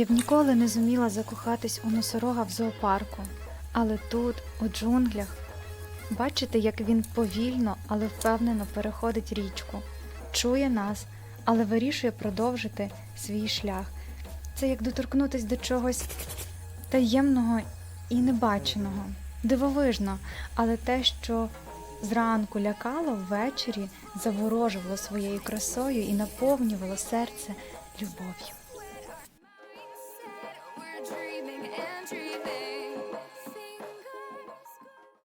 Я б ніколи не зуміла закохатись у носорога в зоопарку, але тут, у джунглях, бачите, як він повільно, але впевнено переходить річку, чує нас, але вирішує продовжити свій шлях. Це як доторкнутись до чогось таємного і небаченого, дивовижно, але те, що зранку лякало, ввечері заворожувало своєю красою і наповнювало серце любов'ю. Dreaming.